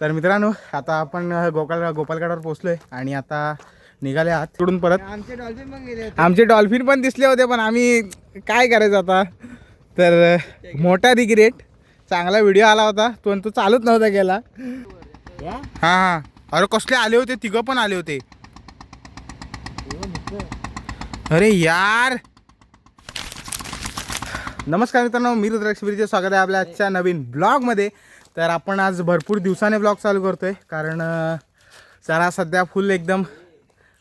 तर मित्रांनो आता आपण गोपाल गोपालगडावर पोचलोय आणि आता निघाले आहात तिकडून परत आमचे डॉल्फिन पण गेले आमचे डॉल्फिन पण दिसले होते पण आम्ही काय करायचं आता? तर मोठा रिग्रेट चांगला व्हिडिओ आला होता. तो तो चालूच नव्हता गेला. हां हां. अरे कसले आले होते? तिघं पण आले होते. अरे यार! नमस्कार मित्रांनो मी रुद्राक्षवीरचे स्वागत आहे आपल्या आजच्या नवीन ब्लॉगमध्ये तर आपण आज भरपूर दिवसाने ब्लॉग चालू करतो आहे कारण जरा सध्या फुल एकदम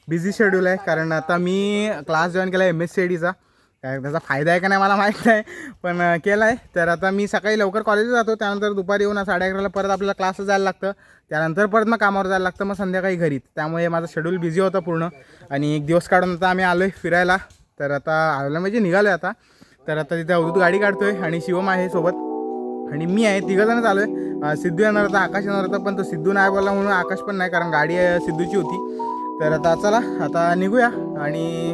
बिझी शेड्यूल आहे. कारण आता मी क्लास जॉईन केला आहे एम एस सी डीचा त्याचा फायदा आहे का नाही मला माहीत नाही पण केला आहे तर आता मी सकाळी लवकर कॉलेजला जातो त्यानंतर दुपारी येऊन साडे अकराला परत आपल्याला क्लासला जायला लागतं. त्यानंतर परत मग कामावर जायला लागतं मग संध्याकाळी घरी. त्यामुळे माझं शेड्यूल बिझी होतं पूर्ण. आणि एक दिवस काढून आता आम्ही आलो आहे फिरायला. तर आता आलो म्हणजे निघालो आहे आता. तर आता तिथे अवधूत गाडी काढतोय आणि शिवम आहे सोबत. आणि मी आहे तिघंजणच आलो आहे. सिद्धू येणार होता आकाश येणार होता पण तो सिद्धू नाही बोलला म्हणून आकाश पण नाही कारण गाडी सिद्धूची होती. तर आता चला आता निघूया आणि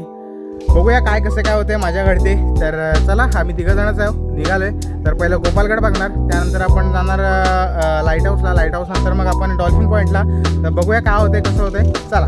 बघूया काय कसं काय होतं माझ्या घडते तर चला आम्ही तिघंजणच आहो निघालोय. तर पहिलं गोपालगड बघणार त्यानंतर आपण जाणार लाइट हाऊसला लाइट हाऊस नंतर मग आपण डॉल्फिन पॉईंटला तर बघूया काय होतंय कसं होतंय. चला.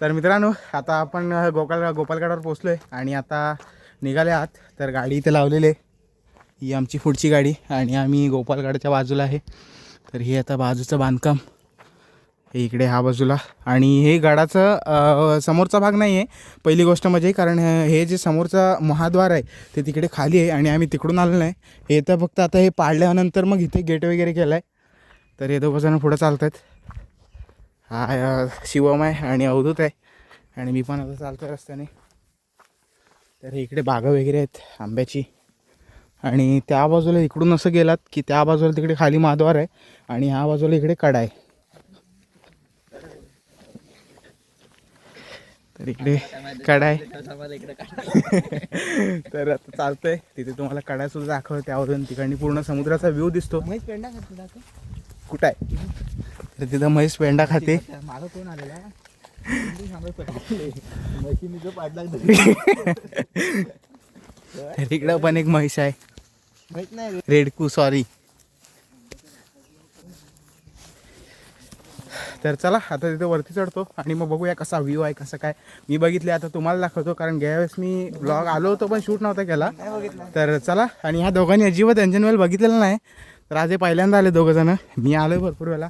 तर मित्रांनो आता आपण गोपाल गोपालगडावर पोचलो आहे आणि आता निघाले आहात. तर गाडी इथे लावलेली आहे. ही आमची पुढची गाडी आणि आम्ही गोपालगडाच्या बाजूला आहे. तर हे आता बाजूचं बांधकाम. हे इकडे ह्या बाजूला. आणि हे गडाचं समोरचा भाग नाही आहे पहिली गोष्ट म्हणजे कारण हे जे समोरचा महाद्वार आहे ते तिकडे खाली आहे आणि आम्ही तिकडून आलो नाही. हे तर फक्त आता हे पाडल्यानंतर मग इथे गेट वगैरे केलं आहे तर हे दोघं जण पुढं चालत आहेत हा शिवम आहे आणि अवधूत आहे. आणि मी पण आता चालतो आहे रस्त्याने. तर इकडे बागा वगैरे आहेत आंब्याची. आणि त्या बाजूला इकडून असं गेलात की त्या बाजूला तिकडे खाली महाद्वार आहे आणि ह्या बाजूला इकडे कडा आहे. तर इकडे कडा आहे. तर आता चालतंय. तिथे तुम्हाला कडा सुद्धा दाखव त्यावरून तिकडनी पूर्ण समुद्राचा व्ह्यू दिसतो. कुठं आहे? तर तिथं म्हैस पेंडा खाते. मागं कोण आलेला? इकडं पण एक म्हैस आहे. रेडकू सॉरी तर चला आता तिथे वरती चढतो आणि मग बघूया कसा व्ह्यू आहे कसं काय. मी बघितले आता तुम्हाला दाखवतो कारण गेल्या वेळेस मी ब्लॉग आलो होतो पण शूट नव्हता केला. तर चला आणि ह्या दोघांनी अजिबात एंजन वेल बघितलेलं नाही. तर आज हे पहिल्यांदा आले दोघं जण. मी आलो भरपूर वेळा.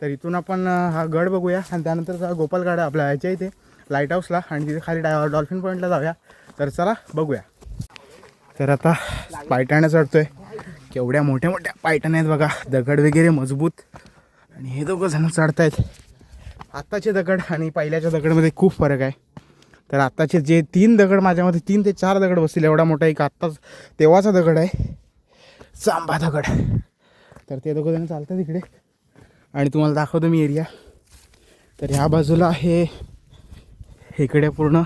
तर इथून आपण हा गड बघूया. आणि त्यानंतर हा गोपालगड आपल्या यायच्या इथे लाइट हाऊसला आणि तिथे खाली डाय डॉल्फिन पॉईंटला जाऊया. तर चला बघूया. तर आता पायटाण्या चढतोय केवढ्या मोठ्या मोठ्या पायटाण्या आहेत बघा. दगड वगैरे मजबूत. आणि हे दोघं जण चढतायत. आत्ताचे दगड आणि पहिल्याच्या दगडमध्ये खूप फरक आहे. तर आत्ताचे जे तीन दगड माझ्यामध्ये तीन ते चार दगड बसतील एवढा मोठा एक आत्ताच तेव्हाचा दगड आहे. चांबा दगड. तर ते दोघं जण चालतात इकडे. आणि तुम्हाला दाखवतो मी एरिया तर ह्या बाजूला आहे इकडे पूर्ण.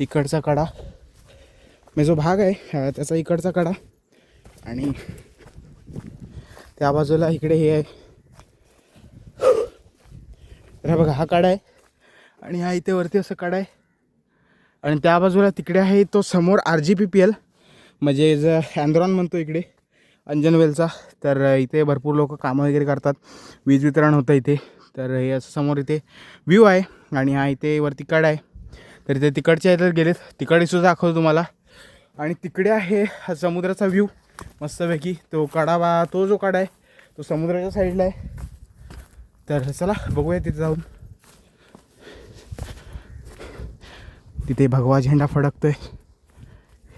इकडचा कडा. म्हणजे जो भाग आहे त्याचा इकडचा कडा. आणि त्या बाजूला इकडे हे आहे. तर हा बघा हा कडा आहे. आणि हा इथे वरती असं कडा आहे. आणि त्या बाजूला तिकडे आहे तो समोर R G P P L म्हणजे ज अँद्रॉन म्हणतो इकडे. अंजनवेलचा तर इथे भरपूर लोक कामं वगैरे करतात. वीज वितरण होतं इथे. तर हे असं समोर इथे व्ह्यू आहे आणि हा इथे वरती कडा आहे. तर इथे तिकडच्या इथं गेलेत. तिकडे सुद्धा दाखवतो तुम्हाला. आणि तिकडे आहे हा समुद्राचा व्ह्यू मस्तपैकी तो कडावा तो जो कडा आहे तो समुद्राच्या साईडला आहे. तर चला बघूया तिथे जाऊन. तिथे भगवा झेंडा फडकतोय.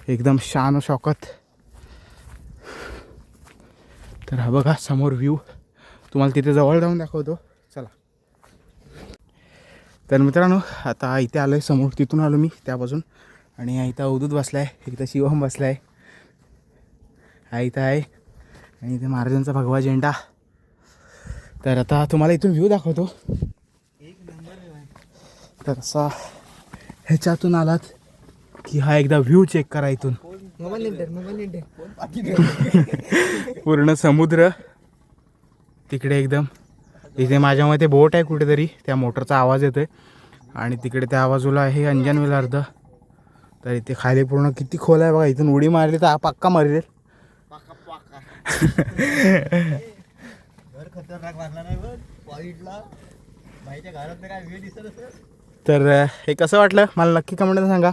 एकदम शान शौकत. तर हा बघा समोर व्ह्यू तुम्हाला तिथे जवळ जाऊन दाखवतो. चला. तर मित्रांनो आता इथे आलो आहे समोर. तिथून आलो मी त्या बाजून आणि इथं अवधूत बसला आहे इथं शिवम बसला आहे हा इथं आहे. आणि इथे महाराजांचा भगवा झेंडा. तर आता तुम्हाला इथून व्ह्यू दाखवतो. तर असा ह्याच्यातून आलात की हा एकदा व्ह्यू चेक करा इथून. पूर्ण समुद्र तिकडे एकदम इथे माझ्या मते बोट आहे कुठेतरी त्या मोटरचा आवाज येतोय. आणि तिकडे त्या बाजूला आहे अंजनवेल अर्ध तर इथे खाली पूर्ण किती खोल आहे बघा इथून उडी मारली तर पक्का मारेल. तर हे कसं वाटलं? मला नक्की कमेंट सांगा.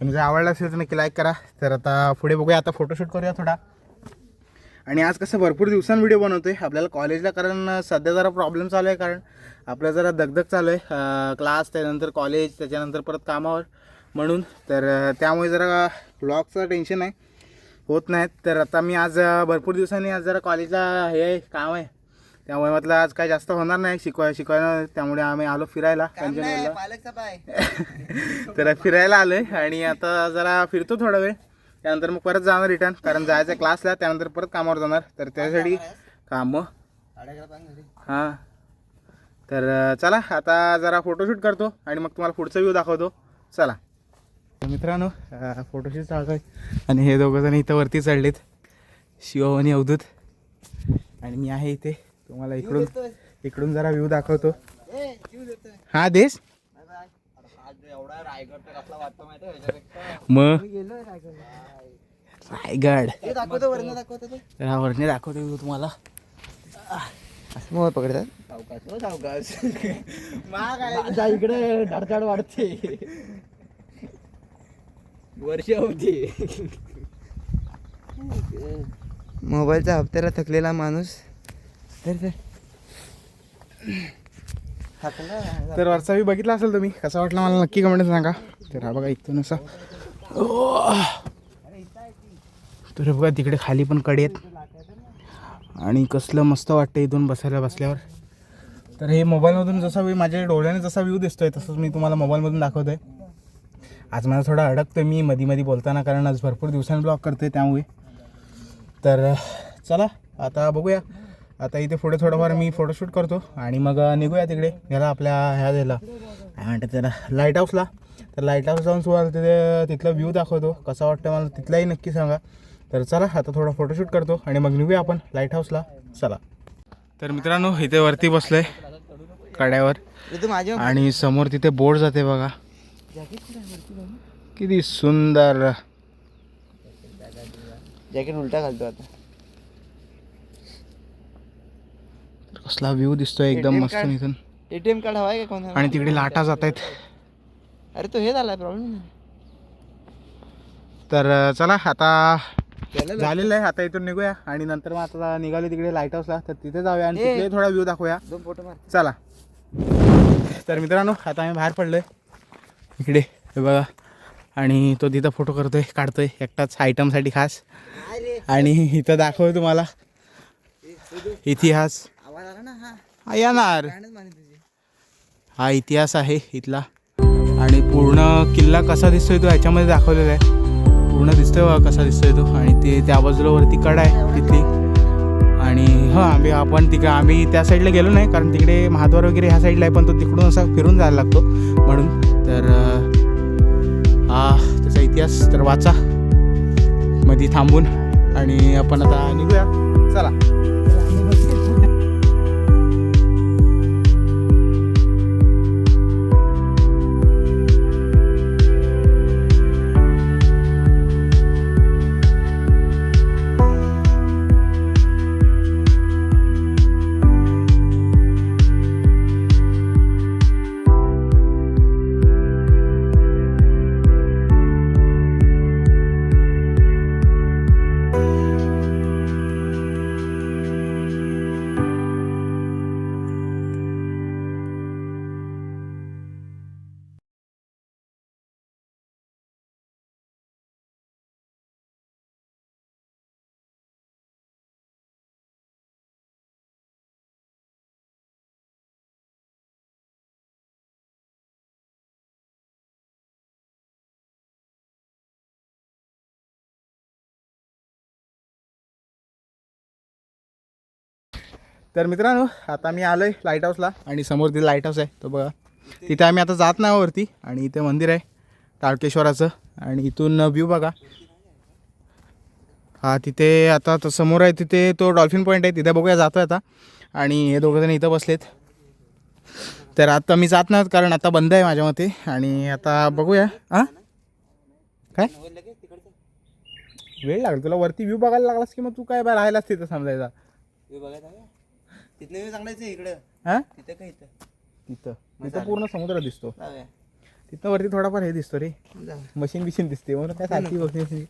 म्हणजे आणि जर आवडलं असेल तर नक्की लाईक करा. तर आता पुढे बघूया. आता फोटोशूट करूया थोडा. आणि आज कसं भरपूर दिवसांनी व्हिडिओ बनवतो आहे आपल्याला कॉलेजला कारण सध्या जरा प्रॉब्लेम चालू आहे कारण आपलं जरा दगदग चालू आहे. क्लास त्यानंतर कॉलेज त्याच्यानंतर परत कामावर. म्हणून तर त्यामुळे जरा ब्लॉगचं टेन्शन आहे होत नाहीत. तर आता मी आज भरपूर दिवसांनी आज जरा कॉलेजला हे आहे काम आहे. त्यामुळे म्हटलं आज काय जास्त होणार नाही शिकवाय शिकवायला. त्यामुळे आम्ही आलो फिरायला तर फिरायला आलोय आणि आता जरा फिरतो थोडा वेळ. त्यानंतर मग परत जाणार रिटर्न कारण जायचं क्लासला त्यानंतर परत कामावर जाणार. तर त्यासाठी कामं. हां. तर चला आता जरा फोटोशूट करतो आणि मग तुम्हाला पुढचा व्ह्यू दाखवतो. चला. तर मित्रांनो फोटोशूट चालू आहे आणि हे दोघं जण इथं वरती चढलेत. शिव आणि अवधूत. आणि मी आहे इथे. तुम्हाला इकडून इकडून जरा व्ह्यू दाखवतो. हा देश? मग? रायगड दाखवतो वरण दाखवतो तुम्हाला. मोबाईल पकडतात? हो इकडे धडधड वाढते. वर्ष होती. मोबाईलच्या हप्त्याला थकलेला माणूस तर वरचा व्ह्यू बघितला असेल तुम्ही कसा वाटला मला नक्की कमेंट सांगा. तर हा बघा इथून असा. तर बघा तिकडे खाली पण कडे आहेत. आणि कसलं मस्त वाटतं इथून बसायला बसल्यावर. तर हे मोबाईलमधून जसा व्ह्यू माझ्या डोळ्याने जसा व्ह्यू दिसतोय तसंच मी तुम्हाला मोबाईलमधून दाखवतोय. आज मला थोडा अडकतोय मी मधी मधी बोलताना कारण आज भरपूर दिवसांनी ब्लॉग करतोय त्यामुळे. तर चला आता बघूया. आता इथे पुढे थोडंफार मी फोटोशूट करतो आणि मग निघूया तिकडे ह्याला आपल्या ह्या द्यायला काय म्हणतात त्याला लाइट हाऊसला तर लाइट हाऊस जाऊन तुम्हाला तिथे तिथला व्ह्यू दाखवतो. कसा वाटतं मला तिथलाही नक्की सांगा. तर चला आता थोडा फोटोशूट करतो आणि मग निघूया आपण लाइट हाऊसला चला. तर मित्रांनो इथे वरती बसलोय कड्यावर. तू माझ्या आणि समोर तिथे बोर्ड जाते बघा. किती सुंदर. जॅकेट उलटा घालतो आता. कसला व्ह्यू दिसतोय एकदम मस्त. इथून एटीएम कार्ड हवाय का कोणाला? आणि तिकडे लाटा जात आहेत अरे तो हे झालाय प्रॉब्लेम तर चला आता झालेलं. आहे आता इथून निघूया. आणि नंतर मग आता निघाले तिकडे लाइट हाऊसला तर तिथे जाऊया आणि. तिथे थोडा व्ह्यू दाखवूया. दोन फोटो मार. चला. तर मित्रांनो आता आम्ही बाहेर पडलोय. इकडे हे बघा. आणि तो तिथं फोटो करतोय काढतोय. एकटाच आयटमसाठी खास. आणि इथं दाखवतो तुम्हाला. इतिहास. आवाज आला ना हा. हा येणार. गाणंच माने तुझी. हा इतिहास आहे इथला. आणि पूर्ण किल्ला कसा दिसतोय तो ह्याच्यामध्ये दाखवलेला आहे. पूर्ण दिसतोय बघा कसा दिसतोय तो. आणि ते त्या बाजूला वरती कडा आहे तिथली. आणि हो आम्ही आपण तिकडे आम्ही त्या साईडला गेलो नाही कारण तिकडे महाद्वार वगैरे ह्या साईडला आहे पण तो तिकडून असा फिरून जायला लागतो. म्हणून तर हा त्याचा इतिहास तर वाचा. मध्ये थांबून. आणि आपण आता निघूया. चला. तर मित्रांनो आता मी आलो आहे लाइट हाऊसला आणि समोर तिथे लाइट हाऊस आहे. तो बघा तिथे आम्ही आता जात नाही वरती आणि इथे मंदिर आहे तारकेश्वराचं. आणि इथून व्ह्यू बघा. हा तिथे आता तो समोर आहे तिथे तो डॉल्फिन पॉईंट आहे तिथे बघूया जातोय आता. आणि हे दोघंजण इथं बसलेत. तर आता मी जात नाही कारण आता बंद आहे माझ्या मते. आणि आता बघूया हां काय? वेळ लागेल तुला वरती व्ह्यू बघायला लागलास की मग तू काय बा राहिलास तिथं समजायचा सांगायचं इकडं. हां? तिथं काय इथं? तिथं तिथं पूर्ण समुद्र दिसतो. जाऊया. तिथं वरती थोडाफार हे दिसतो रे. मशीन बिशीन दिसते. म्हणून काय सारखी बघते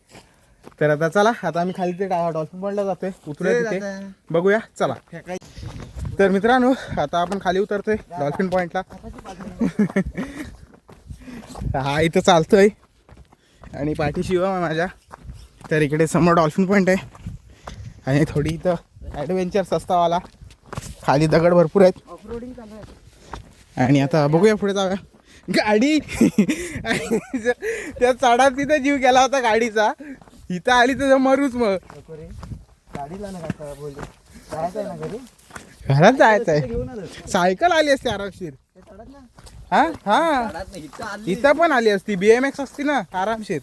तर आता चला आता आम्ही खाली ते डॉल्फिन पॉईंटला जातोय. उतरूया तिथे. जाता. बघूया. चला. फेकायचं. तर मित्रांनो आता आपण खाली उतरतोय डॉल्फिन पॉईंटला हा इथं चालतोय. आणि पाठीशी शिवा आहे माझ्या. तर इकडे समोर डॉल्फिन पॉईंट आहे. आणि थोडी इथं ॲडव्हेंचर सस्तावाला खाली दगड भरपूर आहेत. आणि आता बघूया पुढे जाऊया. गाडी. त्या चढात तिथं जीव गेला होता गाडीचा. इथं आली तर मरूच मग. घरात जायचं आहे सायकल आली असते आरामशीर हा हा? इथं पण आली असती. बीएमएक्स असती ना आरामशीर.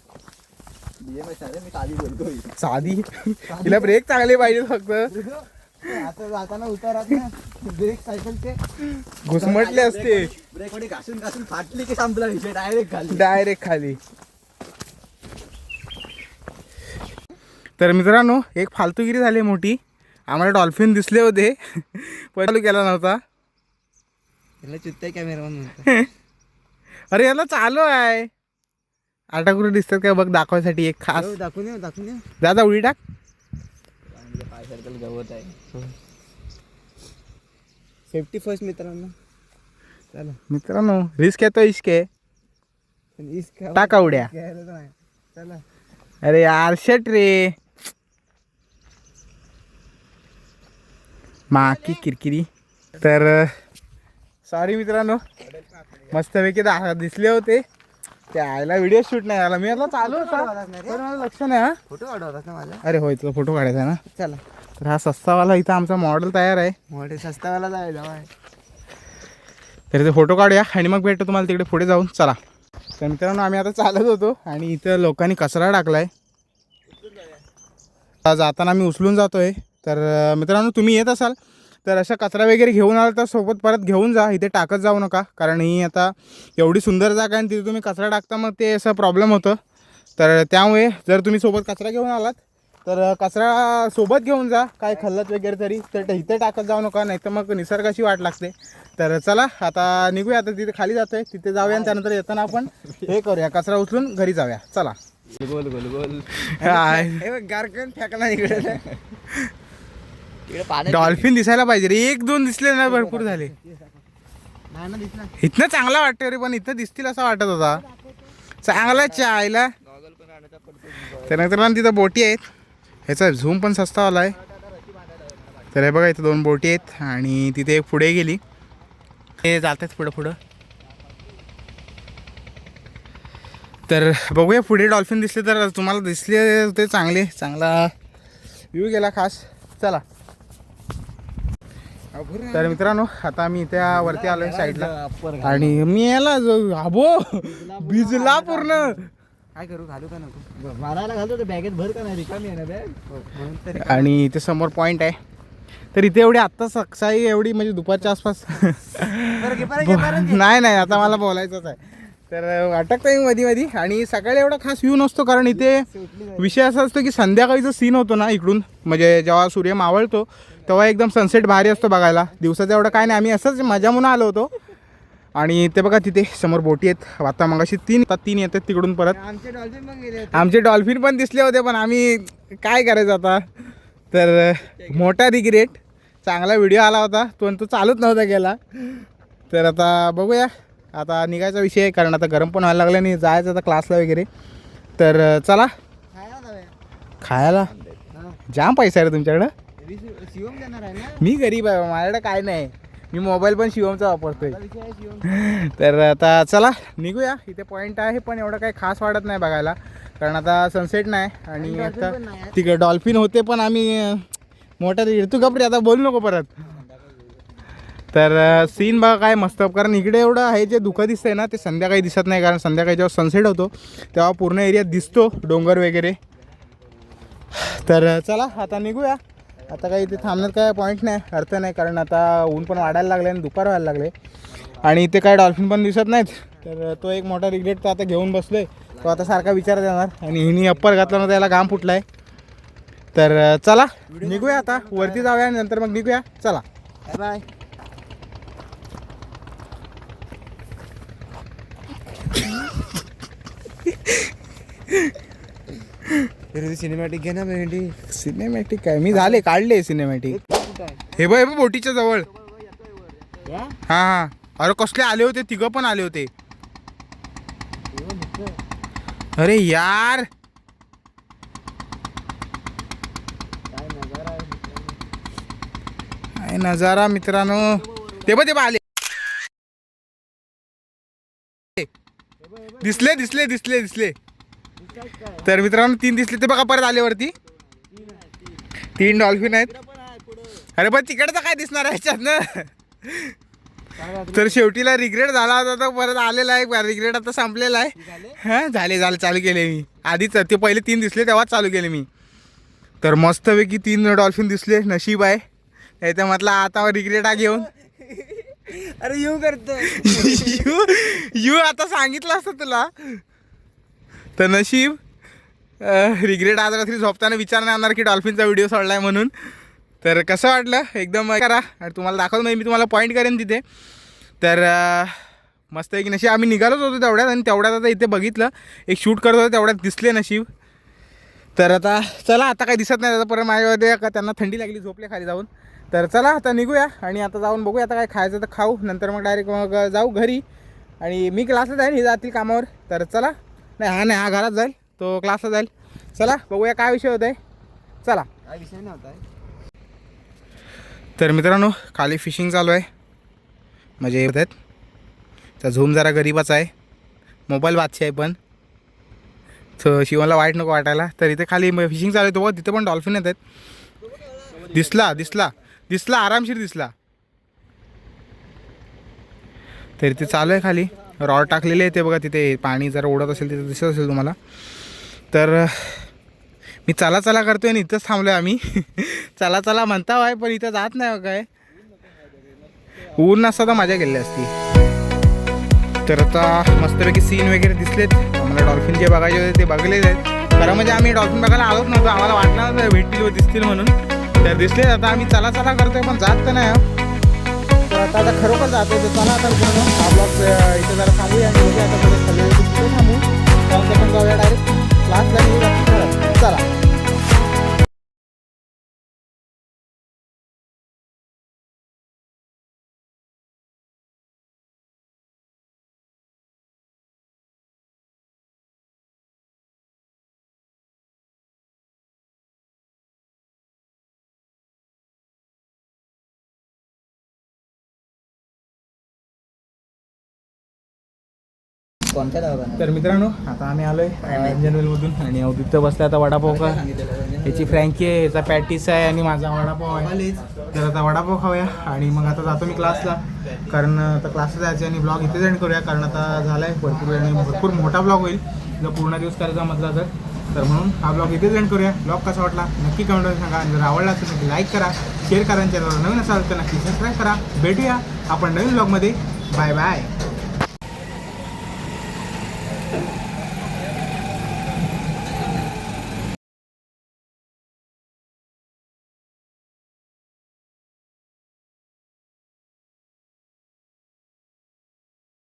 साधी तिला ब्रेक चांगले पाहिजे फक्त. आता जाताना उतारात ना ब्रेक सायकलचे. घुसमटले असते. ब्रेकमध्ये घासून घासून फाटली की संपला विषय डायरेक्ट खाली. डायरेक्ट खाली. तर मित्रांनो एक फालतूगिरी झाली मोठी. आम्हाला डॉल्फिन दिसले होते. पण चालू केला नव्हता. त्याला चुत्ताय कॅमेरामॅन अरे याला चालू आहे. आटाकुरी दिसतात काय बघ दाखवायसाठी एक खास. येऊ, दाखवून येऊ दाखवून येऊ दादा उडी टाक. पाय सर्कल गवत आहे. सेफ्टी फर्स्ट मित्रांनो. चला. मित्रांनो रिस्क येतो इश्क आहे. पण इसका टाका उड्या. घ्यायला तर नाही. चला. अरे यार शट रे. माकी किरकिरी. तर सॉरी मित्रांनो. मस्तपैकी दा दिसले होते. ते आयला व्हिडिओ शूट नाही झाला मी आता चालू होता. पण मला लक्ष नाही हा? फोटो काढवतात ना माझा अरे होय तुला फोटो काढायचा आहे ना? चला. तर हा सस्तावाला इथं आमचा मॉडेल तयार आहे. मोठे सस्तावाला जायला बाय तर ते फोटो काढूया आणि मग भेटतो तुम्हाला तिकडे पुढे जाऊन. चला. तर मित्रांनो आम्ही आता चालत होतो आणि इथं लोकांनी कचरा टाकलाय. आता जाताना आम्ही उचलून जातोय. तर अं, मित्रांनो तुम्ही येत असाल. तर अशा कचरा वगैरे घेऊन आला तर सोबत परत घेऊन जा. इथे टाकत जाऊ नका. कारण ही आता एवढी सुंदर जागा आहे आणि तिथे तुम्ही कचरा टाकता मग ते असं प्रॉब्लेम होतं. तर त्यामुळे जर तुम्ही सोबत कचरा घेऊन आलात तर कचरा सोबत घेऊन जा. काय खल्लत वगैरे तरी तर इथे टाकत जाऊ नका. नाही तर मग निसर्गाची वाट लागते. तर चला आता निघूया. आता तिथे खाली जातोय. तिथे जाऊया आणि त्यानंतर येताना आपण हे करूया. कचरा उचलून घरी जाऊया. चला. गोल गोल गोल. हे गारकन फेकला इकडे डॉल्फिन दिसायला पाहिजे रे. एक दोन दिसले ना भरपूर झाले. नाही ना दिसला इथनं चांगला वाटतं रे पण इथं दिसतील असं वाटत होता. चांगला चायला. त्यानंतर तिथं बोटी आहेत. ह्याचा झूम पण सस्ता आला आहे तर हे बघा इथं दोन बोटी आहेत आणि तिथे एक पुढे गेली. ते जात आहेत पुढं पुढं. तर बघूया पुढे डॉल्फिन दिसले तर तुम्हाला दिसले ते चांगले. चांगला व्ह्यू गेला खास. चला. तर मित्रांनो आता आम्ही इथे वरती आलोय साईडला. आणि मी याला जो- अबो! भिजला पूर्ण. काय करू घालू का नको? मारायला घालतो ते बॅगेत भर का नाही? रिकामी आहे ना बॅग? म्हणून तरी. आणि इथे समोर पॉईंट आहे. तर इथे एवढी आत्ता सकाळी एवढी म्हणजे दुपारच्या आसपास. नाही नाही आता मला बोलायचंच आहे. तर अटकतोय मी मध्ये मध्ये आणि सकाळी एवढा खास व्ह्यू नसतो कारण इथे. विषय असा असतो की संध्याकाळी जो सीन होतो ना इकडून. म्हणजे जेव्हा सूर्य मावळतो तेव्हा एकदम सनसेट भारी असतो बघायला. दिवसाचं एवढं काय नाही. आम्ही असंच मजा म्हणून आलो होतो. आणि ते बघा तिथे समोर बोटी आहेत. आता मगाशी तीन आता तीन येतात तिकडून परत. आमचे डॉल्फिन पण गेले होते. आमचे डॉल्फिन पण दिसले होते पण आम्ही काय करायचं आता? तर मोठा रिग्रेट चांगला व्हिडिओ आला होता. पण तो चालूच नव्हता गेला. तर आता बघूया. आता निघायचा विषय आहे कारण आता गरम पण व्हायला लागलं आणि जायचं आता क्लासला वगैरे. तर चला. खायला. जाम पैसा आहे रे तुमच्याकडं. शिवम देणार आहे ना? मी गरीब आहे माझ्याकडे काय नाही. मी मोबाईल पण शिवमचा वापरतोय. तर आता चला निघूया. इथे पॉईंट आहे पण एवढं काही खास वाटत नाही बघायला. कारण आता सनसेट नाही आणि आता. तिकडे डॉल्फिन होते पण आम्ही मोठ्या तू गपरे आता बोलू नको परत. तर सीन बघा काय मस्त. कारण इकडे एवढं आहे जे धुकं दिसतंय ना ते संध्याकाळी दिसत नाही. कारण संध्याकाळी जेव्हा सनसेट होतो तेव्हा पूर्ण एरिया दिसतो डोंगर वगैरे. तर चला आता निघूया. आता काही इथे थांबण्यात काय पॉईंट नाही अर्थ नाही कारण आता ऊन पण वाढायला लागले आणि दुपार व्हायला लागले आणि इथे काय डॉल्फिन पण दिसत नाहीत. तर तो एक मोठा रिग्रेट तो आता घेऊन बसलोय. तो आता सारखा विचारत येणार आणि हिनी अप्पर घातला ना त्याला घाम फुटलाय. तर चला निघूया आता. वरती जाऊया आणि नंतर मग निघूया. चला. बाय बाय सिनेमॅटिक घे ना भेंडी सिनेमॅटिक काय मी झाले काढले सिनेमॅटिक हे बघ हे बघ बोटीच्या जवळ? हा हा. अरे कसले आले होते? तिघं पण आले होते. अरे यार. काय नजारा मित्रांनो. काय नजारा मित्रांनो? ते बघ ते बघ आले. दिसले दिसले दिसले दिसले? तर मित्रांनो तीन दिसले ते बघा परत आले वरती तीन डॉल्फिन आहेत. अरे पण तिकडचं काय दिसणार आहे तर शेवटीला रिग्रेट झाला होता तर परत आलेला आहे. रिग्रेट आता संपलेला आहे? हां झाले झाले चालू केले मी. आधीच ते पहिले तीन दिसले तेव्हाच चालू केले मी. तर मस्तपैकी तीन डॉल्फिन दिसले नशीब आहे. नाही तर म्हटलं आता रिग्रेट हा घेऊन. अरे येऊ करतो यू यू आता सांगितलं असतं तुला. तर नशीब रिग्रेट आज रात्री झोपताना विचार नाही आणणार की डॉल्फिनचा व्हिडिओ सोडलाय म्हणून. तर कसं वाटलं? एकदम करा. आणि तुम्हाला दाखवत नाही मी तुम्हाला पॉईंट करेन तिथे. तर मस्त आहे की नशीब. आम्ही निघालोच होतो तेवढ्यात आणि तेवढ्यात आता इथे बघितलं. एक शूट करत होतो तेवढ्यात दिसले नशीब. तर आता चला आता काही दिसत नाही आता परत माझ्यामध्ये का त्यांना थंडी लागली झोपले खाली जाऊन. तर चला आता निघूया आणि आता जाऊन बघूया आता काय खायचं तर खाऊ. नंतर मग डायरेक्ट मग जाऊ घरी. आणि मी क्लासला जाईन हे जातील कामावर. तर चला नाही हा नाही हा घरात जाईल. तो क्लासला जाईल. चला बघूया काय विषय होत आहे चला. काय विषय नव्हता. तर मित्रांनो खाली फिशिंग चालू आहे. म्हणजे येत आहेत. तर झूम जरा गरीबाचा आहे. मोबाईल बादशी आहे पण. तर शिवाला वाईट नको वाटायला. तर इथे खाली फिशिंग चालू आहे. तो बघ तिथे पण डॉल्फिन येत आहेत. दिसला दिसला. दिसला आरामशीर दिसला. तर इथे चालू आहे खाली. रॉड टाकलेले आहे ते बघा तिथे. पाणी जरा ओढत असेल तिथे दिसत असेल तुम्हाला. तर मी चला चला करतोय आणि इथंच थांबलो आहे आम्ही. चला चला म्हणता आहे पण इथं जात नाही हो काय. ऊन नसता तर मजा गेली असती. तर आता मस्तपैकी सीन वगैरे दिसलेत. आम्हाला डॉल्फिन जे बघायचे होते ते बघलेच आहेत. खरं म्हणजे आम्ही डॉल्फिन बघायला आलोच नव्हतो. आम्हाला वाटलं नव्हतं भेटतील व दिसतील म्हणून. तर दिसलेच आता आम्ही चला चला करतोय पण जात तर नाही हो. हो. आता खरोखर जातो तर चला आता मित्रांनो, हा ब्लॉग इथे जरा थांबूया आणि बघूया आता पुढे सगळे तिथे थांबू. त्यानंतर पण जाऊया डायरेक्ट क्लासला चला. कोणत्या दवाखान्यात? तर मित्रांनो आता आम्ही आलोय अंजनवेलमधून आणि अवदित्य बसला आता वडापाव का याची फ्रँकी आहे याचा पॅटीस आहे आणि माझा वडापाव आहे. तर आता वडापाव खाऊया आणि मग आता जातो मी क्लासला. कारण आता क्लासला जायचं आणि ब्लॉग इथे एंड करूया कारण आता झाला आहे भरपूर आणि भरपूर मोठा ब्लॉग होईल. जर पूर्ण दिवस करायचा म्हटला तर. तर म्हणून हा ब्लॉग इथेच एंड करूया. ब्लॉग कसा वाटला नक्की कमेंटमध्ये सांगा. आणि जर आवडला असेल नक्की लाईक करा शेअर करा आणि चॅनलवर नवीन असाल तर नक्की सबस्क्राईब करा. भेटूया आपण नवीन ब्लॉगमध्ये. Bye bye